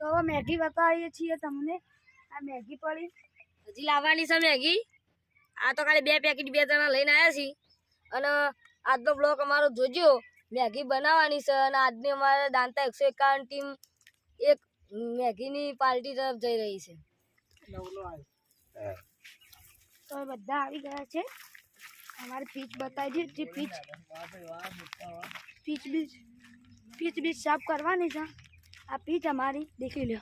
તો હવે મેગી બતાવીએ છીએ તમને. આ મેગી પડી. હજી લાવવાની છે મેગી. આ તો ખાલી બે પેકેટ બે જણા લઈને આવ્યા છીએ. અને આજનો બ્લોક અમારો જોજો. મેગી બનાવવાની છે અને આજની અમારે દાંતા એકસો એકાવન ટીમ એક મેગીની પાર્ટી તરફ જઈ રહી છે. તો બધા આવી ગયા છે. અમારે પીચ બતાવી દીધી pitch pitch beach pitch beach સાફ કરવાની છે. આ પીચ અમારી દેખી લો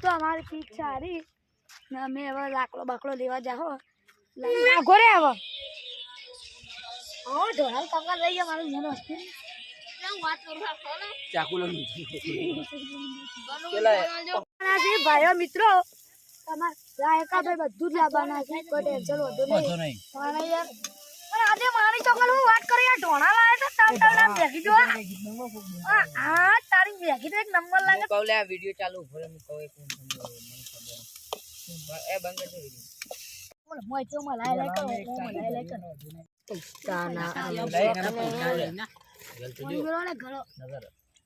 તો અમારી પીચ સારી ને અમે હવે લાકડો બાકડો લેવા જાઓ લાગો રે હવે હા ઢોળાલ કાકા લઈ ગયા મારું મને ભાઈઓ મિત્રો તમારે રાયકા ભાઈ બધું જ લાવવાના છે. કોઈ ટેન્શન વધુ નહીં. મારે યાર. પણ આજે મારી ચોકલ હું વાત કરી યાર ઢોણા લાવે તો તાર તાર નામ જો તારી તો એક નંબર લાગે. કહું આ વિડિયો ચાલુ ભરે હું કહું એક મિનિટ સમજો મને ખબર એ બંધ કરજો વિડિયો મોય તો મલાય લાય. કરો મલાય લાય કરો મંગળો ને ઘરો.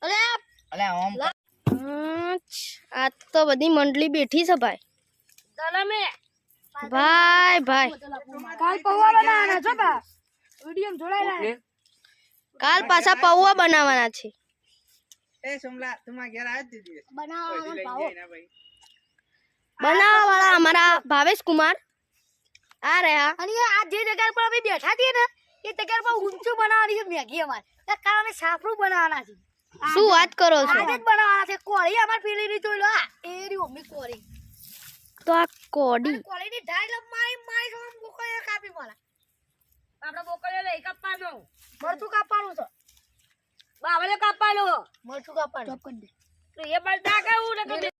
અરે અલે આમ. આ તો બધી મંડળી બેઠી છે ભાઈ. દલમે ભાઈ ભાઈ કાલ પૌવા બનાવવાના છો બા. વીડિયો જોડાયેલા કાલ પાછા પૌવા બનાવવાના છે. એ સોમલા તમારા ઘેર આવ્યો દીધી બનાવવાના પાવો બનાવવા વાળા અમારા ભાવેશ કુમાર. આ રહ્યા. અને આ જે જગ્યા પર અમે બેઠા છીએ ને એ જગ્યા પર ઊંચું બનાવવાની છે મેગી અમારે. કાલ અમે સાફરું બનાવવાના છે. શું વાત કરો છો? આજે જ બનાવવાના છે. કોળી અમાર પેલી ની જોઈ લો. આ એ રી મમ્મી કોળી. તો આ કોડી. કોળી ની ઢાઈ મારી મારી સોમ બોકળે કાપી મારા. આપણે બોકળે લઈ કાપવાનો. મરચું કાપવાનું છે. બાવલે કાપવાનો. મરચું કાપવાનું. ચોપ કરી દે. તો એ બળતા કેવું ને